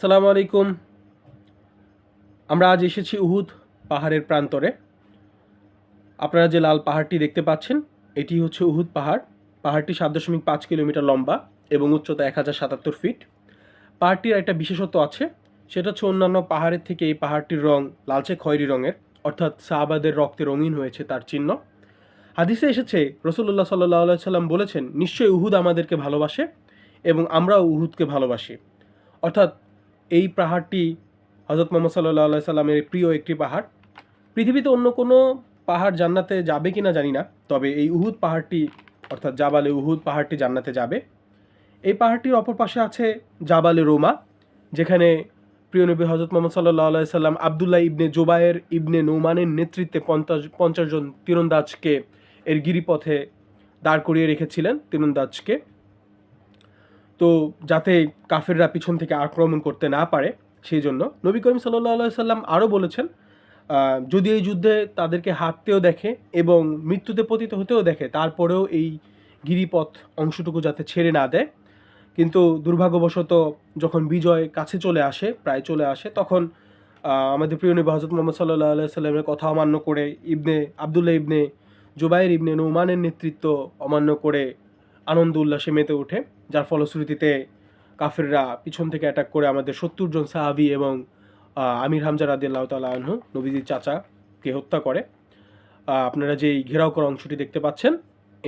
সালামু আলাইকুম। আমরা আজ এসেছি উহুদ পাহাড়ের প্রান্তরে। আপনারা যে লাল পাহাড়টি দেখতে পাচ্ছেন, এটি হচ্ছে উহুদ পাহাড়। পাহাড়টি সাত দশমিক পাঁচ কিলোমিটার লম্বা এবং উচ্চতা এক হাজার সাতাত্তর ফিট। পাহাড়টির একটা বিশেষত্ব আছে, সেটা হচ্ছে অন্যান্য পাহাড়ের থেকে এই পাহাড়টির রং লালচে খয়েরি রঙের, অর্থাৎ সাহাবাদের রক্তে রঙিন হয়েছে তার চিহ্ন। হাদিসে এসেছে রসুল্লাহ সাল্লাহ সাল্লাম বলেছেন, নিশ্চয়ই উহুদ আমাদেরকে ভালোবাসে এবং আমরাও উহুদকে ভালোবাসি। অর্থাৎ এই পাহাড়টি হজরত মোহাম্মদ সাল্লাহ সাল্লামের প্রিয় একটি পাহাড়। পৃথিবীতে অন্য কোনো পাহাড় জান্নাতে যাবে কি না জানি না, তবে এই উহুদ পাহাড়টি, অর্থাৎ জাবালে উহুদ পাহাড়টি জান্নাতে যাবে। এই পাহাড়টির অপর পাশে আছে জাবালে রোমা, যেখানে প্রিয় নবী হজরত মোহাম্মদ সাল্লাহ সাল্লাম আবদুল্লাহ ইবনে জোবায়ের ইবনে নৌমানের নেতৃত্বে পঞ্চাশ পঞ্চাশ জন তীরন্দাজকে এর গিরিপথে দাঁড় করিয়ে রেখেছিলেন। তীরন্দাজকে তো যাতে কাফেররা পিছন থেকে আক্রমণ করতে না পারে, সেই জন্য নবী করিম সাল্লাহ সাল্লাম আরও বলেছেন যদি এই যুদ্ধে তাদেরকে হাঁটতেও দেখে এবং মৃত্যুতে পতিত হতেও দেখে, তারপরেও এই গিরিপথ অংশটুকু যাতে ছেড়ে না দেয়। কিন্তু দুর্ভাগ্যবশত যখন বিজয় কাছে চলে আসে, প্রায় চলে আসে, তখন আমাদের প্রিয় নবী হজরত মোহাম্মদ সাল্লাহ সাল্লামের কথা অমান্য করে ইবনে আবদুল্লাহ ইবনে জুবাইর ইবনে নৌমানের নেতৃত্ব অমান্য করে আনন্দ উল্লাসে মেতে ওঠে, যার ফলশ্রুতিতে কাফেররা পিছন থেকে অ্যাটাক করে আমাদের সত্তর জন সাহাবি এবং আমির হামজা রাদিল্লাহ তালা আনহু, নবীজির চাচাকে হত্যা করে। আপনারা যেই ঘেরাও করা অংশটি দেখতে পাচ্ছেন,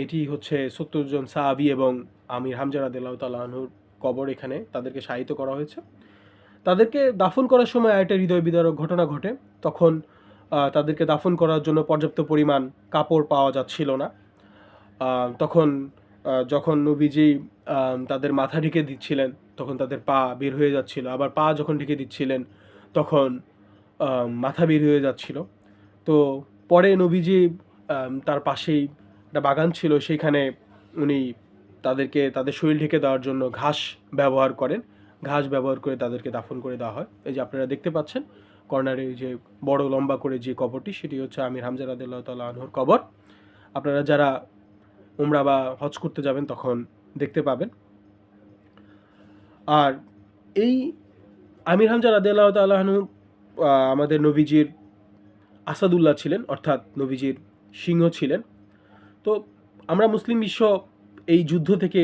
এটি হচ্ছে সত্তর জন সাহাবি এবং আমির হামজা রাদিল্লাহ তালা আনহুর কবর এখানে তাদেরকে শায়িত করা হয়েছে। তাদেরকে দাফন করার সময় একটা হৃদয় বিদারক ঘটনা ঘটে, তখন তাদেরকে দাফন করার জন্য পর্যাপ্ত পরিমাণ কাপড় পাওয়া যাচ্ছিল না। তখন যখন নবীজি তাদের মাথা ঢেকে দিচ্ছিলেন, তখন তাদের পা বের হয়ে যাচ্ছিল। আবার পা যখন ঢেকে দিচ্ছিলেন, তখন মাথা বের হয়ে যাচ্ছিল। তো পরে নবীজি তার পাশেই একটা বাগান ছিল, সেইখানে উনি তাদেরকে, তাদের শরীর ঢেকে দেওয়ার জন্য ঘাস ব্যবহার করেন। ঘাস ব্যবহার করে তাদেরকে দাফন করে দেওয়া হয়। এই যে আপনারা দেখতে পাচ্ছেন, কর্নারে যে বড় লম্বা করে যে কবরটি, সেটি হচ্ছে আমির হামজা রাদিল্লাহ তাল্লাহ আনহুর কবর। আপনারা যারা উমরা বা হজ করতে যাবেন তখন দেখতে পাবেন। আর এই আমির হামজা রাদিয়াল্লাহ তাল্লাহনু আমাদের নবীজির আসাদুল্লাহ ছিলেন, অর্থাৎ নবীজির সিংহ ছিলেন। তো আমরা মুসলিম বিশ্ব এই যুদ্ধ থেকে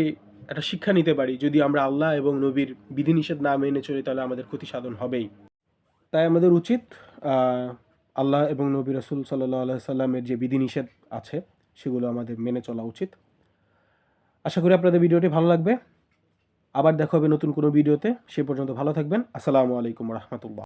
একটা শিক্ষা নিতে পারি, যদি আমরা আল্লাহ এবং নবীর বিধিনিষেধ না মেনে চলি, তাহলে আমাদের ক্ষতি সাধন হবেই। তাই আমাদের উচিত আল্লাহ এবং নবী রসুল সাল্লাহ সাল্লামের যে বিধিনিষেধ আছে সেগুলো আমাদের মেনে চলা উচিত। আশা করি আপনাদের ভিডিওটি ভালো লাগবে। আবার দেখা হবে নতুন কোনো ভিডিওতে। সে পর্যন্ত ভালো থাকবেন। আসসালামু আলাইকুম রহমতুল্লাহ।